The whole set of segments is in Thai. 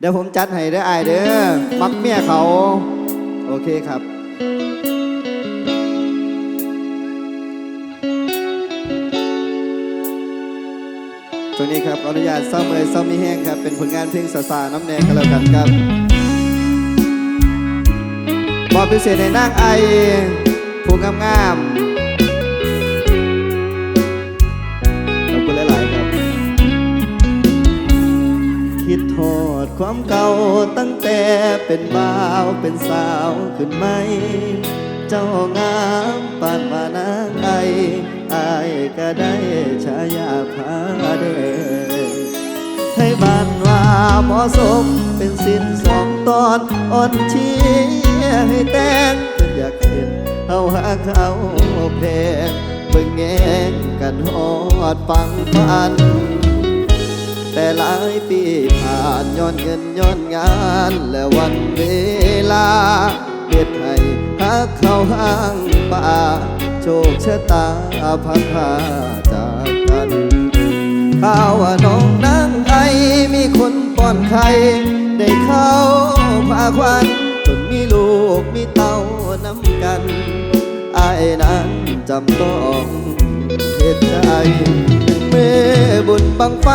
เดี๋ยวผมจัดให้เด้อไอายเด้อมักเมียเขา โอเคครับตรงนี้ครับขออนุญาตเศร้าเมยเศร้ามีแห้งครับ เป็นผลงานเพลงสาสาน้ำแดงกันแล้วกันครับมอพิเศษในนางไอผู้งามงามๆ ดโทษความเก่าตั้งแต่เป็นบ่าวเป็นสาวขึ้นไหม เจ้างามปานมานางไออายก็ได้ฉายาพาเดให้บ้านว่าเหมาะสมเป็นสิ้นสองตอนอ่อนชียให้แต่งเป็นอยากเห็นเอาหาเขาเพลงเบิ่งแงงกันหอดฟังฟัน แต่หลายปีผ่านย้อนเงินย้อนงาน และวันเวลาเด็ดให้หักเข้าห้างป่า โชคชะตาพัดพาจากกันข่าวว่าน้องนางไอมีคนป้อนไข่ได้เข้าพาควันจนมีลูกมีเต้าน้ำกันไอ้นั้นจำต้องเหตุใจ มื่อบุญบังไฟ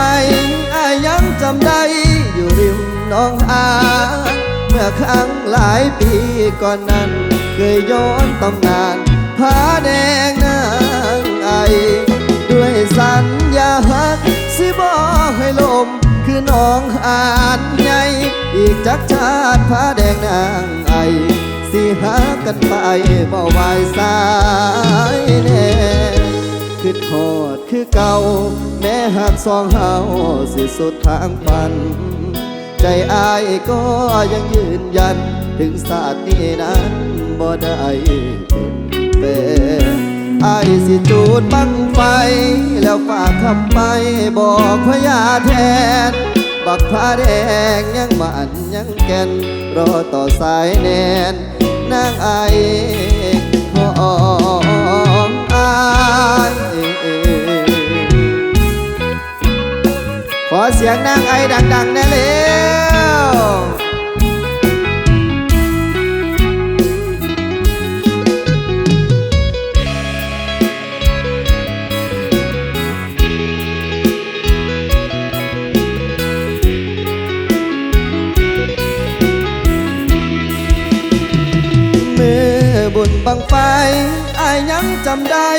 อายยังจำได้อยู่ริมน้องหาเมื่อครั้งหลายปีก่อนนั้น เคยย้อนตำนานผาแดงนางไอ ด้วยสัญญาหักสิบอกให้ลม คือน้องหานใหญ่อีกจักชาติผาแดงนางไอสิหากันไปเบ่ไวสายแน่ คือโทษคือเก่า แม้หากสองเฮาสิสุดทางฝัน ใจอายก็ยังยืนยัน ถึงศาสตร์นี้นั้นบ่ได้เป็นเป็นอายสิจูดบังไฟ แล้วฝากคำไปบอกพญาแทน บักผ้าแดงยังมันยังแก่น รอต่อสายแนนนางไอของอาย ขอเสียงนางไอดังๆนะเร็วเมื่อบุญบังไฟอายยังจำได้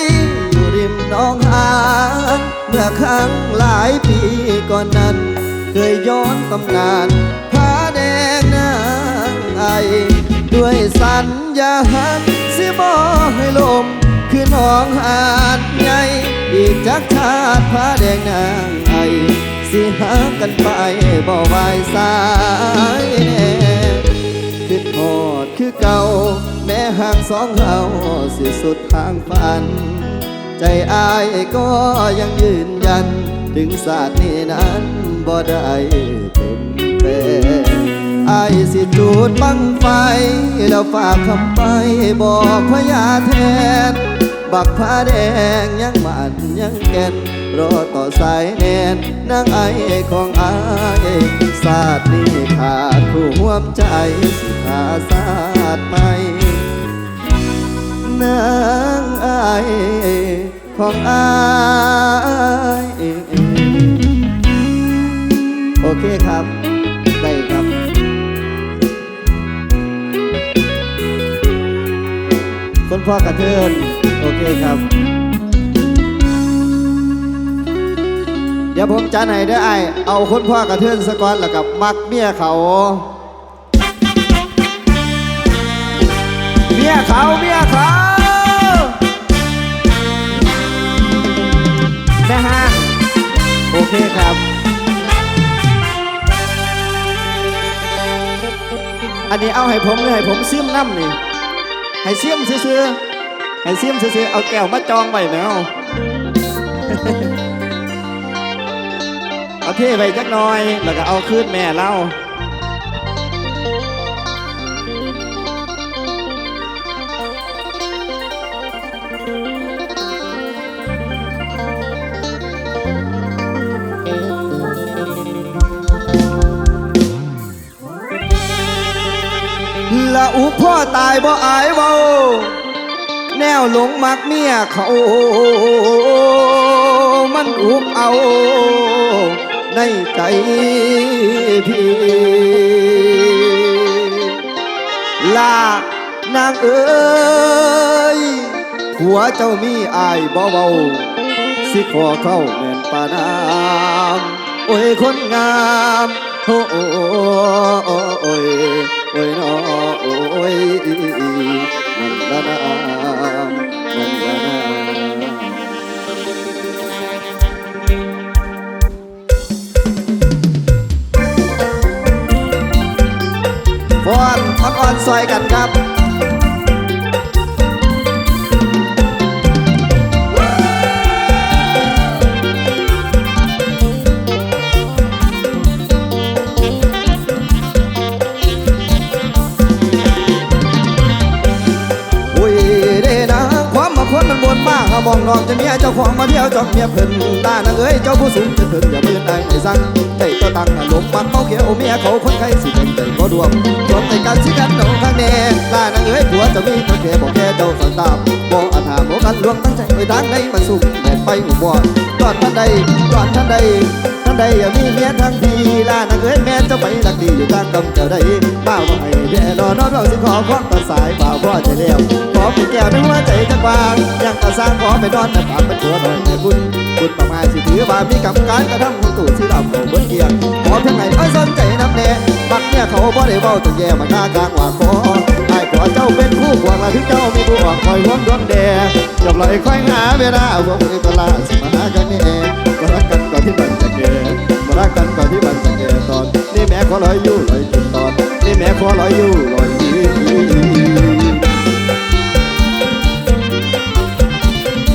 อยู่ริมน้องหาน เมื่อครั้งหลายปีก่อนนั้น เคยย้อนตำนานผาแดงนางไอ ด้วยสัญญาหักสิบอให้ลม คือน้องหานใหญ่อีกจักชาติผาแดงนางไอ สิหากันไปบ่ไหวสายแน่คือโทษคือเก่า แม้ห่างสองเฮาสิสุดทางฝัน ใจอายก็ยังยืนยัน ถึงศาสตร์นี้นั้นบ่ได้เป็นเป็นอายสิจูดบังไฟ แล้วฝากคำไปบอกพญาแทน บักผ้าแดงยังมันยังแก่นรอต่อสายแนนนางไอของอายศาสตร์นี้ขาดผู้ห่วมใจสิหาศาสตร์ใหม่นางไอ ของอายโอเคครับ ได้ครับคนพ่อกระเทินโอเคครับ เดี๋ยวผมจัดให้ได้อไอเอาคนพ่อกระเทินสะก่อนแล้วกับมักเมียเขาเมียเขาเมียเขา แม่ห้างโอเคครับอันนี้เอาให้ผมเลยให้ผมเสียมน้ำนี่ให้เสียมซื้อๆให้เสียมซื้อๆเอาแก้วมาจองไว้แมวเอาเทไปจักหน่อย แล้วก็เอาคืนแม่เล่า อุกพ่อตายบ่อายเบาแนวหลงมักเมียเขา มันอุกเอาในใจพี่ลานางเอ้ยหัวเจ้ามีอายบ่เบาสิขอเข้าแม่นปานามโอ้ยคนงามโอ้โอ้โอ้โอ้ยโอ้ย อนอ่อนซอยกันครับ มากเอามองนอนจะเมียเจ้าของมาเที่ยวจอกเมียเพิ่นตานางเอ้ยเจ้าผู้สูงจะเพิ่นอย่ามือได้ในสั่งใจก็ตั้งอารมณ์มันเมาเขียวเมียเขาคนไข้สิเป็นใจก็ดวงจนในการสิกันหนองข้างแน่ตานางเอ้ยผัวจะมีคนแก่บอกแค่เจ้าสันตามบ่อาถามโมกันลวงตั้งใจไปทางใดมันสุขแม่ไปหูบอดก่อนท่านใดกอนท่านใดท่านใดอย่ามีเมียทั้งทีลานางเอ้ยแม่เจ้าไปรักดีอยู่ทางกำเจ้าใดบ้าว่าให้แด่นอนนอนเราสิขอความตัดสายบ่าวพ่อใจเลี้ยวขอเป็นแก้วในหัวใจจักวาง ยังกระสร้างขอไปนอนแต่ปากเป็นตัวหน่อยแต่คุณคุณประมาณสิถือว่ามีกรรมการกระทำคุณตู่ที่เราเขาเบิ้เกียงขอเพียงไงเอ้สนใจน้ำแน่บักเนี่ยเขาบ่ได้เว้าต้องแย่มาหน้ากลางว่าขอไอ้ขอเจ้าเป็นผู้ควงมาถึงเจ้ามีผู้ออกคอยห่วงดวงแดงจบลอยค่อยหาเวลาวงนี้ก็ลาสิมาหากันนี่เองก็รักกันก่อนที่มันจะเกิดมารักกันก่อนที่มันจะแก่ตอนนี่แม่ขอลอยอยู่ลอยกินตอนนี่แม่ขอลอยอยู่ลอย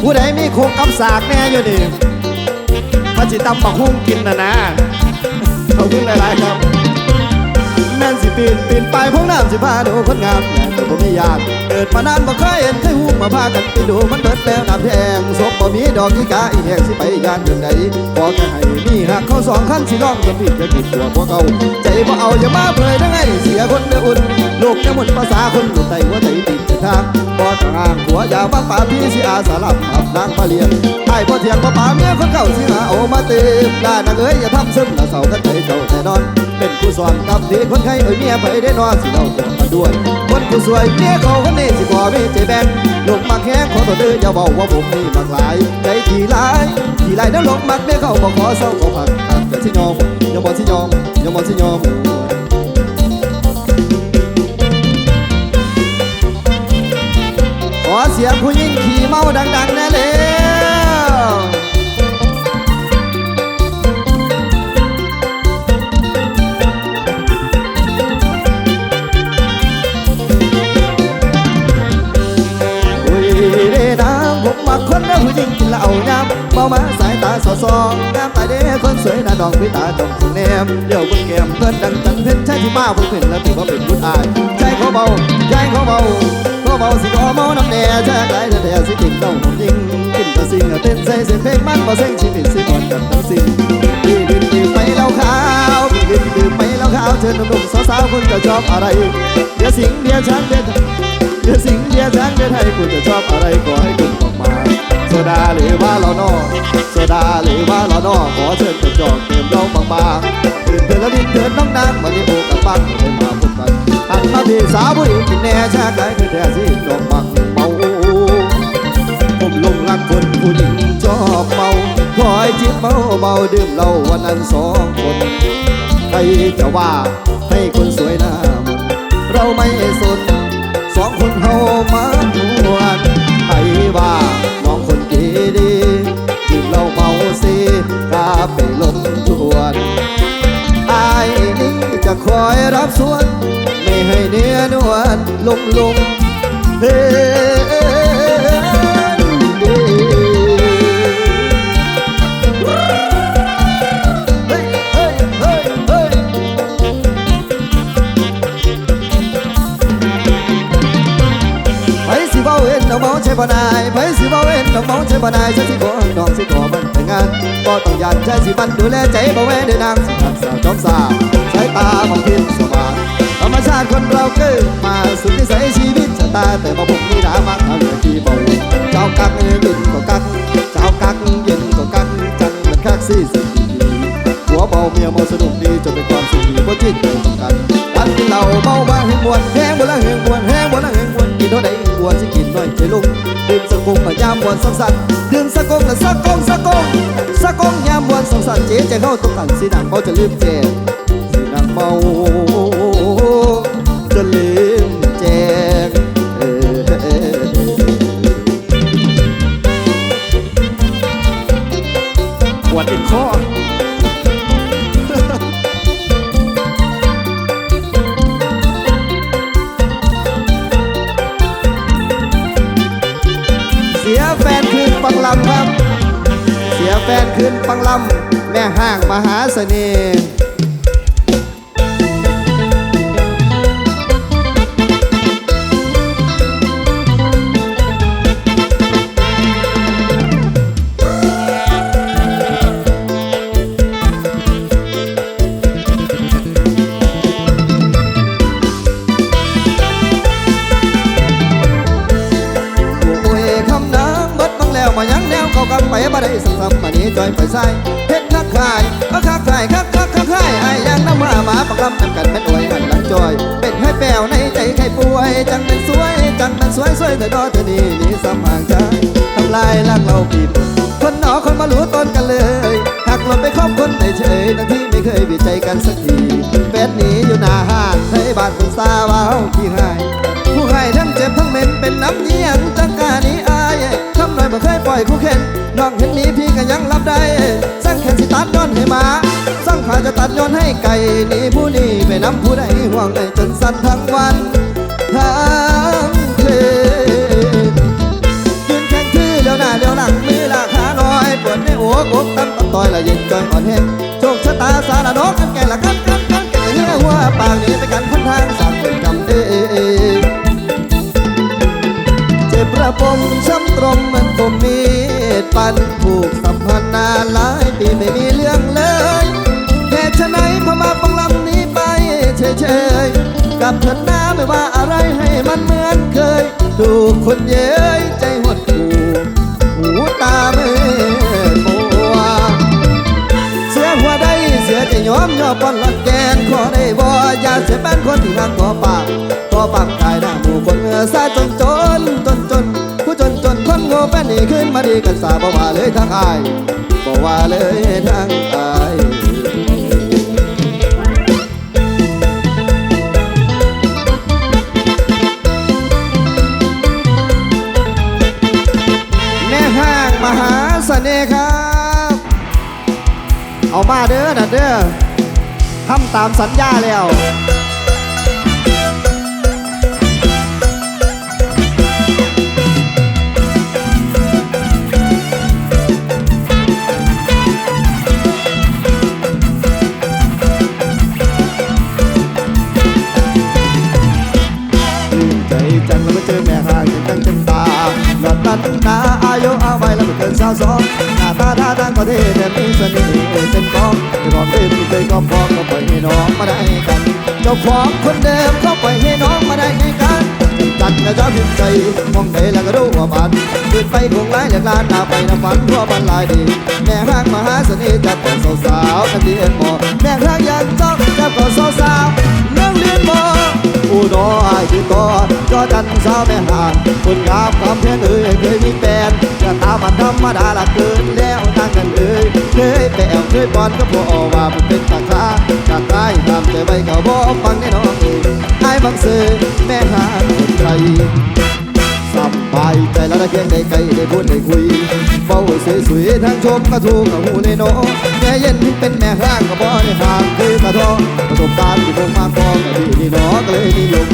ผู้ใดมีโคงกับสากแน่อยู่นี่มาจิตำบักหุ่งกินนะนะขอบคุณหลาย ๆ ครับ แม่นสิปีนปีนไปพวกน้ำสิพาดูคนงามแม่แต่บ่มีญาติเกิดมานานบ่เคยเห็นเคยหูมาพากันไปดูมันเบิดแล้วน้ำแทงศพบ่มีดอกอีกาอีแหกสิไปยานเรื่องใดขอแค่ให้มีหักเขาสองคันสิร้องจนผิดจะผิดตัวพวกเขาใจบ่เอาอย่ามาเผยได้ไงเสียคนเดืออุ่นลูกจะหมุนภาษาคนอยู่ใต้หัวใจติด ทางบ่ต่างางหัวอยาบังป่าพี่สิอาสาลับอับนางมาเลียนไอ้บ่เถียงบ่ป่าเมียคนเก่าสิหาเอามาเติมลานางเอ้ยอย่าทำซึมละเสากันใจเจ้าแน่นอน เป็นผู้สอนกับที่คนไข้เอ้ยเมียไปได้นอนสิเราขอมาด้วย คนผู้สวยเมียเขาคนนี้สิขอมีใจแบ่งลูกมักแค่ขอตัวเด้ออย่าบอกว่าผมนี่มักหลายใจทีหลายทีหลายแล้วลงมักเมียเขาบอกขอเศร้าขอผักอย่าสิยอมอย่าบ่สิยอมอย่าบ่สิยอม สียงผู้หญิงขี่เมาดังๆแน่เลยอุ้ยเด้น้ำผมมักคนนะผู้หญิงกินเหล้ายามเมามาสายตาสอซองงามตาเด้คนสวยหน้าดองพิตาจงสิงแนมเดี๋ยวบนแก้มเพื่อนดังจันเพชรใช่ที่มาผมเป็นแล้วถือว่าเป็นผู้ชายใจเขาเบาใจเขาเบา เขาเบาสิขอเมาน้ำแน่แช่ไกลแต่สิกินเต้าผมยิงกินตะสิงเต้นใส่เสียงเพลงมันมาเส้งชีวิตสิหมดกันทั้งสิ้นพี่ดินดื่มไปแล้วขาวพี่ดินดื่มไปแล้วขาวเชิญหนุ่มๆสาวๆคุณจะชอบอะไรเดี๋ยวสิงเดี๋ยวฉันเดี๋ยวเดี๋ยวสิงเดี๋ยวฉันเดี๋ยวไทยคุณจะชอบอะไรขอให้คุณบอกมาโซดาหรือว่าเรานอโซดาหรือว่าเรานอขอเชิญจดจอกเติมเราบางๆตื่นเตือแล้วดินเตือนน้องนางวันนี้โอกับปังให้มาพบกัน หันมาพี่สาวผู้หญิงกินแน่ชาไก่คือแท้สิดอกบังเมาผมลงรักคนผู้หญิงชอบเมาคอยจิบเมาเบาดื่มเหล้าวันนั้นสองคนใครจะว่าให้คนสวยหน้ามนเราไม่สนสองคนเฮามาดวนไอ้ว่าน้องคนดีดีดื่มเหล้าเมาสิกาไปลมทวนไอ้ายนี้จะคอยรับส่วน ให้เนื้อนวลลงลงเฮ้เฮ้ยเฮ้ยเฮ้ยเฮ้ยไปสิเว้าเอ็นน้องเมาใช่ปนายไปสิเว้าเอ็นน้องเมาใช่ปนายฉันสิขอน้องสิขอมันแต่งงานก็ต้องยานใจสิมันดูแลใจบ่แว้เดินนางสิหักสาวจอมสาวสายตาของพิมสว่าง ชาติคนเราเกิดมาสุขใจใช้ชีวิตชะตาแต่มาผมนี่ดามาทางที่บาเจ้ากักเย็นก็กักเจ้ากักเย็นก็กักจังมันคักซี่สิหัวเบาเมียเมาสนุกดีจนเป็นความสุขดีเพราะจิตต้องกันอันที่เราเมามาแห่งมวนแห้งบ่ละแห่งมวนแห้งบ่ละแห่งมวนกินเท่าใดมวนสิกินน้อยใจลุงดื่มสกุลมายามวนสังสรรค์ดื่มสกุลและสกุลสกุลสกุลยามวนสังสรรค์เจ๊ใจเข้าตกกันสีดังเบาจะลืมเจ๊สีดังเบา จะลืมแจงเออปวดอเสียแฟนคืนปังลำครับ เสียแฟนคืนปังลำ แม่ห้างมหาเสน่ห์ บ่ได้สักคำมานี้จอยไปใส่เฮ็ดนักขายก็คักขายคักคักคักขายไอ้ยังน้ำมาหมาปักลำกันกันแม่นอวยหันหลังจอย เป็นให้แป้วในใจใครป่วย จังเป็นสวย จังเป็นสวยสวยเธอดอเธอนี่นี่สมหางใจทำลายลักเราปิดคนหนอคนมารู้ต้นกันเลยหักลมไปคบคนในเฉยทั้งที่ไม่เคยวิจัยกันสักทีแฟนหนีอยู่หน้าห้างให้บาดคุณสาวาขี้หาย ผู้ให้ทั้งเจ็บทั้งเหม็นเป็นน้ำเยี่ยงจังกานี้อายทำหน่อยบ่เคยปล่อยคู่เข็นน้องเห็นนี้พี่ก็ยังรับได้สั่งแขนสิตัดย้อนให้มาสั่งขาจะตัดย้อนให้ไก่หนี่ผู้นี้ไปน้ำผู้ใดห่วงไอ้จนสั่นทั้งวันทั้งคืนยืนแข็งคือเลี้ยวหน้าเลี้ยวหลังมือลาขาน้อยปวดในหัวกบตั้มตับต่อยละเย็นจอยอ่อนแห้งโชคชะตาสารนกกันแก่ละกันกันกันแก่เหี้ยหัวปากนี้ไปกันพันทางสา ระบมช้ำตรงมันผมมีดปันผูกสัมพันธ์นานหลายปีไม่มีเรื่องเลยเหตุไฉนพอมาฟังลำนี้ไปเฉยๆกับเธอหน้าไม่ว่าอะไรให้มันเหมือนเคย ดูคนเย้ยใจหดหูหูตาเมืดมัวเสียหัวได้เสียใจยอมยอมปอนหลักแกนขอได้บ่อย่าเสียแฟนคนที่หักขอปากขอปากกายหน้าหมู่คนเออซาจนจนีขึ้นมาดีกันสาบ่ว่าเลยทางอายบ่ว่าเลยทางอายแม่ห้างมหาเสน่ห์ครับ เอามาเด้อนะเด้อทำตามสัญญาแล้ว หลอดตันตาอายุเอาไว้แล้วไม่เกินสาวสองหน้าตาท่าทางก็เท่แต่มีเสน่ห์เป็นกองจะรอเต็มที่เคยก็พอก็ปล่อยให้น้องมาได้กัน เจ้าของคนเดิมก็ปล่อยให้น้องมาได้ไงกันจัดกระจ้าพิมใจมองไปแล้วก็รู้ว่าบันขึ้นไปคงไล่เหลือลานตาไปน้ำฝันทั่วบรรลายดี แม่ห้างมหาเสน่ห์จัดแต่สาวๆทันทีเอ็นหมอแม่ห้างยังจ้องจับก็สาว ก็จันสาวแม่หานคนงามคำแพงเอ้ยเคยมีแฟนจะตามมันธรรมดาละเกินแล้วทางกันเอ้ยเคยแปลเคยบอลก็พอว่ามันเป็นตาคาจากใต้ทำใจไว้ก็บอกฟังแน่นอนเองไอ้บังเสือแม่หาคนไทย สบายใจแล้วได้เพียงได้ไกลได้พูดได้คุยเบาสวยสวยๆทั้งชมกระทูกับหูในโนแม่เย็นที่เป็นแม่ห้างก็บ่ได้ห่างคือกระทอประสบการณ์ที่ผมมาพอกับพี่นี่น้องก็เลยนิยม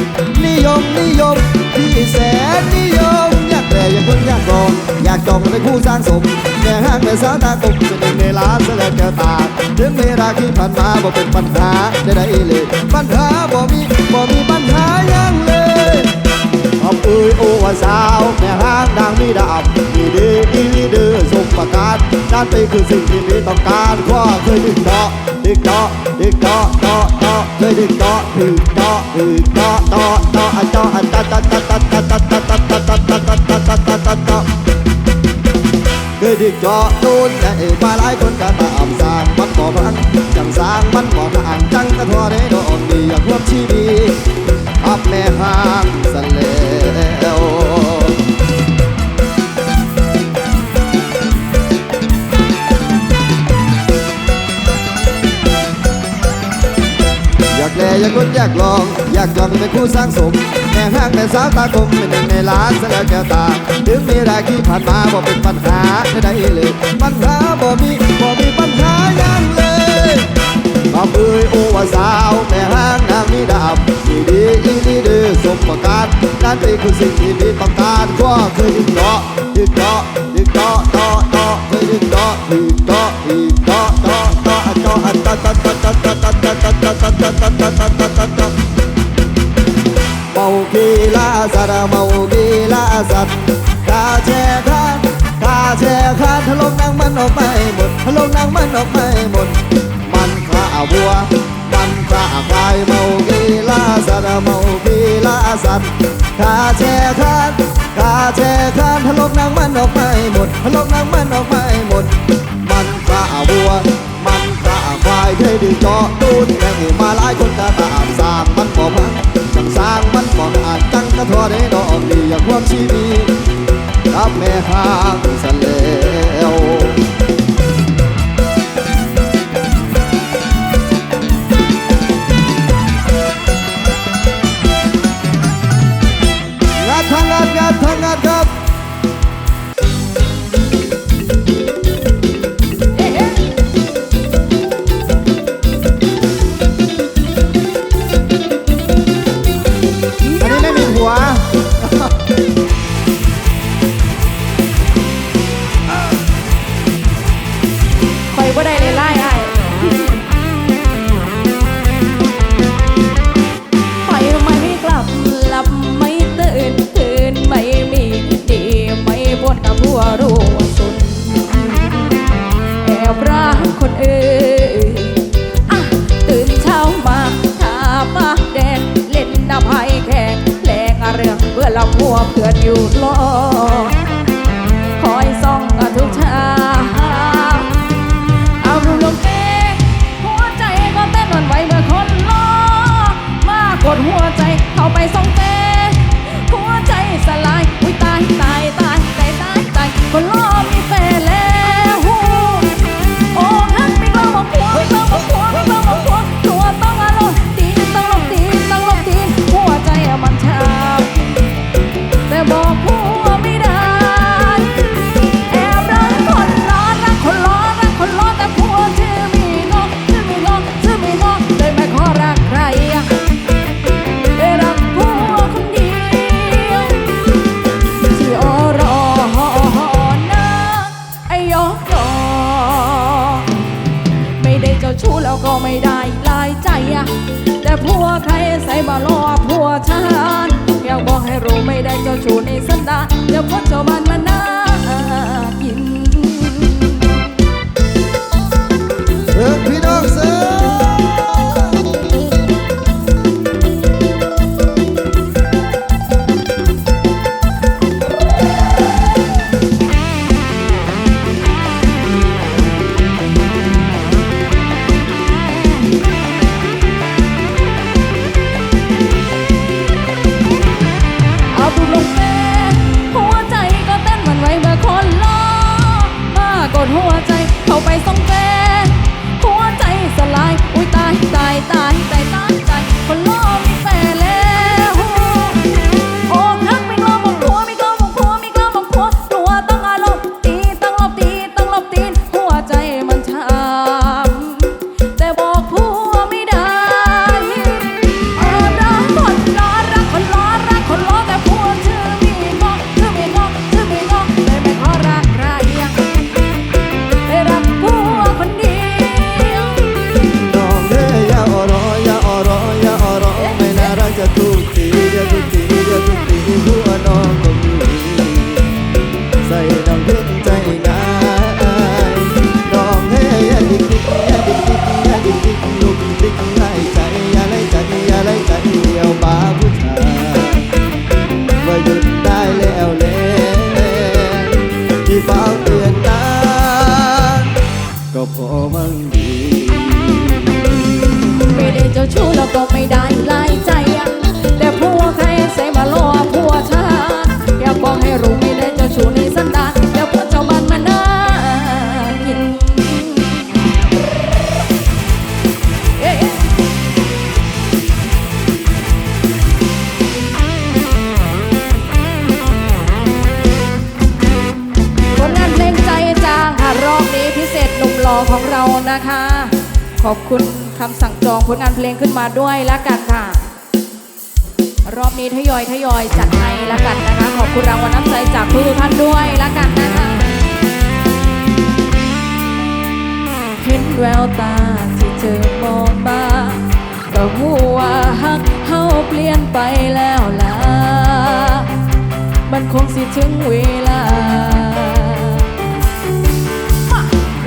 นิยมนิยมพี่แสนนิยมอยากแต่อยากคนอยากรองอยากจองเป็นคู่สร้างสมแม่ห้างแม่สาวตากจะเป็นเวลาเสลอแก้วตาถึงเวลาที่ผ่านมาบ่เป็นปัญหาใดๆเลยปัญหาบ่มีบ่มีปัญหายังเลยขอบเอ้ยโอวาสา คือสิ่งที่มีต้องการว่าเคยดึงเดาะดึงเดาะดึงเดาะเดาะเดาะเคยดึงเดาะดึงเดาะดึงเดาะเดาะเดาะอันเดาะอันตัดตัดตัดตัดตัดตัดตัดตัดตัดตัดตัดตัดตัดตัดตัดตัดตัดเคยดึงเดาะโดนแต่เอกมาหลายคนก็ตามสร้างมันบอกมันจังสร้างมันบอกทางจังกระทัวได้ดอกดีอย่างรวมชีดีอับแม่ห่างสันเลว แลอยากลุ้นอยากลอง อยากจองเป็นคู่สร้างสมแม่ห้างแม่สาวตาคมเป็นหนึ่งในล้านสล้วแก้วตา ถึงมีรายที่ผ่านมาบ่เป็นปัญหาใดๆเลย ปัญหาบ่มีบ่มีปัญหาอยังเลยขอบเอ้ยโอว่าสาวแม่ห้างนางมีดาบดีดีอีดีดื้อสมประการนั่นเป็นคือสิ่งที่มีต้องการก็คือดึงเจาะดึงเจาะดึงเจาะ เมากีลาสัตว์เมากีลาสัตว์กาแช่คานกาแช่คานทะลงนางมันออกไม่หมดทะลงนางมันออกไม่หมด มันฆ่าวัว มันฆ่าควายเมากีลาสัตว์เมากีลาสัตว์กาแช่คานกาแช่คานทะลงนางมันออกไม่หมดทะลงนางมันออกายเคยดึงเจาะตูดแม่หูมาหลายคนก็ตามสร้างมันบ่พังจังสร้างมันบ่อาจจังกระทอได้ดอกดีอย่างความชีวีรับแม่ข้างสันแล้ เราหัวเพื่อนอยู่รอ ขอบคุณคำสั่งจองผลงานเพลงขึ้นมาด้วยแล้วกันค่ะ รอบนี้ทยอยทยอยจัดให้แล้วกันนะคะ ขอบคุณรางวัลน้ำใจจากทุกท่านด้วยแล้วกันนะคะเห็นแววตาที่เธอมองมาก็หัวหักเฮาเปลี่ยนไปแล้วล่ะ มันคงสิถึงเวลา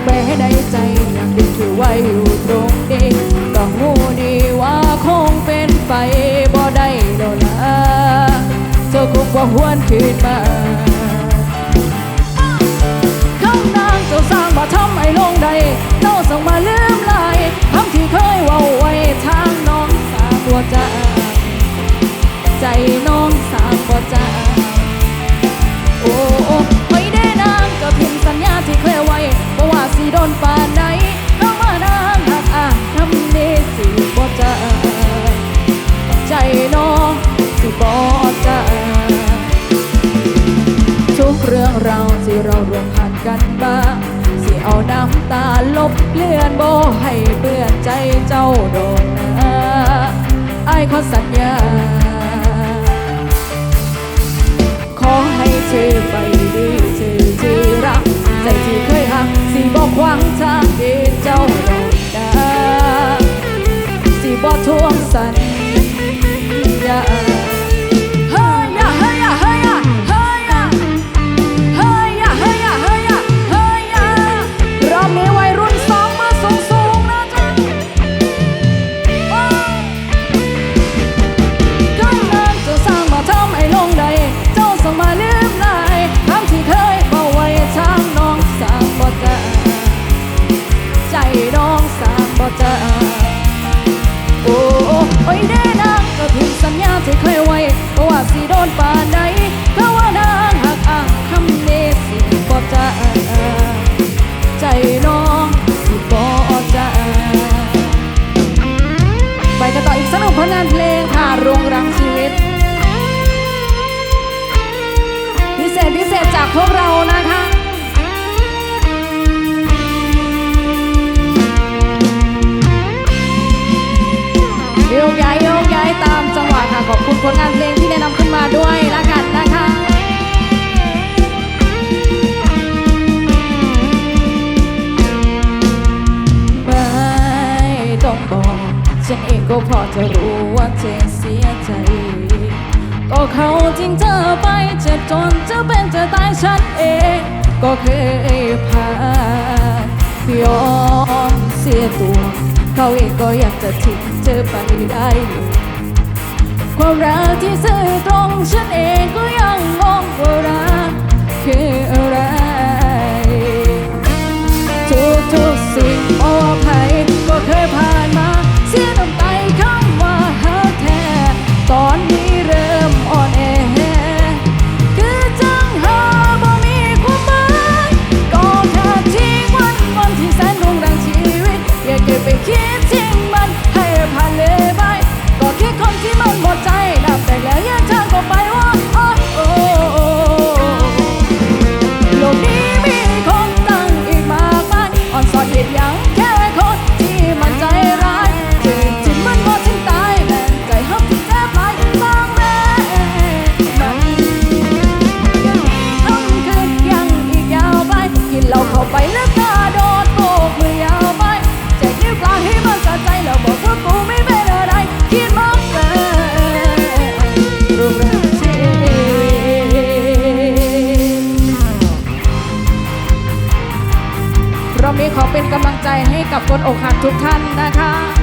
แม้ได้ใจยังดึงถือไว้อยู่ตรงนี้ก็หูดีว่าคงเป็นไปบ่ได้ดอกละเธอคงบ่หวนคืนมาข้างนางเจ้าสร้างมาทำให้ลงใดเจ้าสั่งมาลืมลายคำที่เคยเว่าไว้ทางน้องสาวบัวจาใจน้อง ว่าสิโดนป่านไหนเข้ามานางหักอ่านคำนี้สิบัวจาใจน้องสิบัวจาทุกเรื่องราวที่เราร่วมผ่านกันมาสิเอาน้ำตาลบเลือนโบให้เปื้อนใจเจ้าโดนนะไอ้ขอสัญญาขอให้เธอไปดีเธอที่รัก ใจที่เคยหัก บอกขวางทางที่เจ้าโดนนะสิบอกทวงสัญญ พวกเรานะคะโยกย้ายโยกย้ายตามจังหวะค่ะ ขอบคุณผลงานเพลงที่แนะนำขึ้นมาด้วยละกันนะคะไม่ต้องบอกฉันเองก็พอจะรู้ว่าเธอ ก็เขาทิ้งเธอไปเจ็บจนจะเป็นจะตายฉันเอง ก็เคยผ่านยอมเสียตัว เขาเองก็อยากจะทิ้งเธอไปได้ความรักที่ซื่อตรงฉันเองก็ยังงงว่ารักคืออะไร กับคนอกหักทุกท่านนะคะ